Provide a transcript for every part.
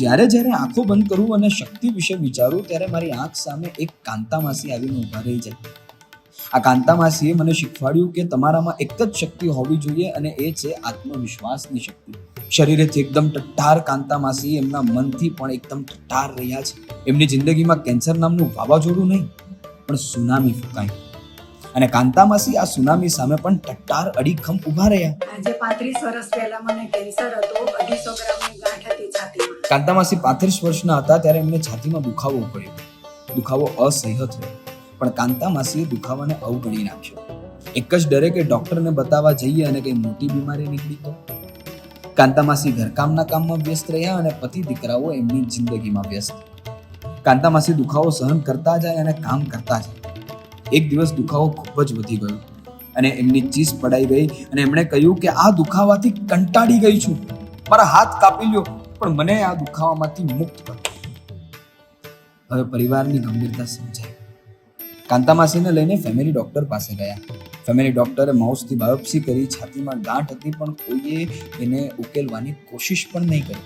જ્યારે જ્યારે આંખો બંધ કરું અને શક્તિ વિશે વિચારું, ત્યારે મારી આંખ સામે એક કાંતામાસી આવીને ઊભા રહી જાય. આ કાંતામાસીએ મને શીખવાડ્યું કે તમારામાં એક જ શક્તિ હોવી જોઈએ અને એ છે આત્મવિશ્વાસની શક્તિ. શરીરેથી એકદમ ટટ્ટાર કાંતામાસી એમના મનથી પણ એકદમ ટટ્ટાર રહ્યા છે. એમની જિંદગીમાં કેન્સર નામનું વાવાઝોડું નહીં, પણ સુનામી ફૂંકાઈ અને કાંતામાસી આ સુનામી સામે પણ ટટ્ટાર અડીખમ ઊભા રહ્યા. આજે પાંત્રીસ વર્ષ પહેલા મને કેન્સર હતો, અઢીસો છાતીમાં કાંતામાસી પાંત્રીસ વર્ષના હતા ત્યારે એમને છાતીમાં દુખાવો પડ્યો. દુખાવો અસહ્ય થયો. પણ કાંતામાસીએ દુખાવાને અવગણી નાખ્યો. એક જ ડરે કે ડોક્ટરને બતાવવા જઈએ અને કંઈ મોટી બીમારી નીકળી તો? કાંતામાસી ઘરકામના કામમાં વ્યસ્ત રહ્યા અને પતિ દીકરાઓ એમની જિંદગીમાં વ્યસ્ત. કાંતામાસી દુખાવો સહન કરતા જાય અને કામ કરતા જાય. એક દિવસ દુખાવો ખૂબ જ વધી ગયો અને એમની ચીસ પડાઈ ગઈ અને એમણે કહ્યું કે આ દુખાવાથી કંટાળી ગઈ છું. મારા હાથ કાપી લ્યો, પણ મને આ દુખાવામાંથી મુક્ત કરો. હવે પરિવારની ગંભીરતા સમજાય. કાંતામાસીને લઈને ફેમિલી ડોક્ટર પાસે ગયા. ફેમિલી ડોક્ટરે માઉસથી બાયોપ્સી કરી, છાતીમાં ગાંઠ હતી, પણ કોઈએ એને ઉકેલવાની કોશિશ પણ નહીં કરી.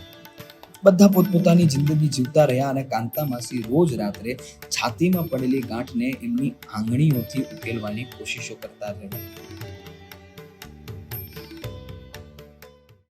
બધા પોતપોતાની જિંદગી જીવતા રહ્યા અને કાંતામાસી રોજ રાત્રે છાતીમાં પડેલી ગાંઠને એમની આંગળીઓથી ઉકેલવાની કોશિશો કરતા રહ્યા